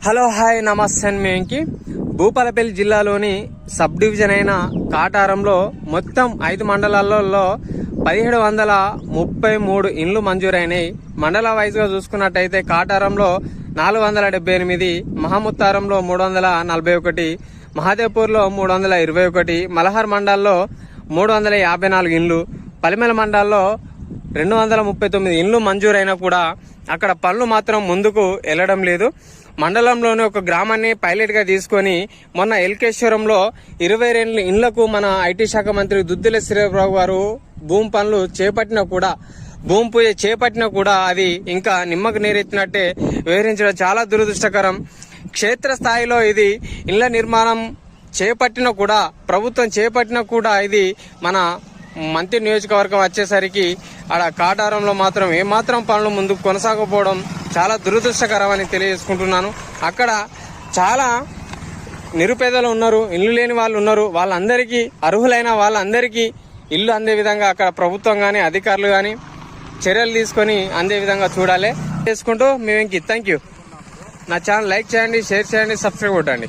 Hello hi నమస్తే అండి మేంకి భూపాలపల్లి జిల్లాలోని సబ్ డివిజన్ అయిన కాటారంలో మొత్తం ఐదు మండలాలలో పదిహేడు వందల ముప్పై మూడు ఇండ్లు మంజూరైనాయి. మండల వైజ్గా చూసుకున్నట్టయితే కాటారంలో నాలుగు వందల డెబ్బై ఎనిమిది మహముత్తారంలో మూడు వందల నలభై ఒకటి మహాదేవ్పూర్లో మూడు వందల ఇరవై ఒకటి మలహార్ మండల్లో మూడు వందల యాభై నాలుగు ఇండ్లు పలిమెల మండల్లో రెండు వందల ముప్పై తొమ్మిది ఇండ్లు మంజూరైనా కూడా అక్కడ పనులు మాత్రం ముందుకు వెళ్ళడం లేదు. మండలంలోని ఒక గ్రామాన్ని పైలట్గా తీసుకొని మొన్న ఎల్కేశ్వరంలో ఇరవై రెండు ఇండ్లకు మన ఐటీ శాఖ మంత్రి దుద్దిల శ్రీరావు గారు భూమి పనులు చేపట్టినా కూడా భూమి పూజ చేపట్టినా కూడా అది ఇంకా నిమ్మకు నీరెత్తినట్టే వివరించడం చాలా దురదృష్టకరం. క్షేత్రస్థాయిలో ఇది ఇళ్ళ నిర్మాణం చేపట్టినా కూడా ప్రభుత్వం చేపట్టినా కూడా ఇది మన మంత్రి నియోజకవర్గం వచ్చేసరికి ఆడ కాటారంలో మాత్రం ఏమాత్రం పనులు ముందుకు కొనసాగకపోవడం చాలా దురదృష్టకరం అని తెలియజేసుకుంటున్నాను. అక్కడ చాలా నిరుపేదలు ఉన్నారు ఇల్లు లేని వాళ్ళు ఉన్నారు వాళ్ళందరికీ అర్హులైన వాళ్ళందరికీ ఇల్లు అందే విధంగా అక్కడ ప్రభుత్వం కానీ అధికారులు కానీ చర్యలు తీసుకొని అందే విధంగా చూడాలి. చేసుకుంటూ మేము ఇంక థ్యాంక్ యూ నా ఛానల్ లైక్ చేయండి షేర్ చేయండి సబ్స్క్రైబ్ కొట్టండి.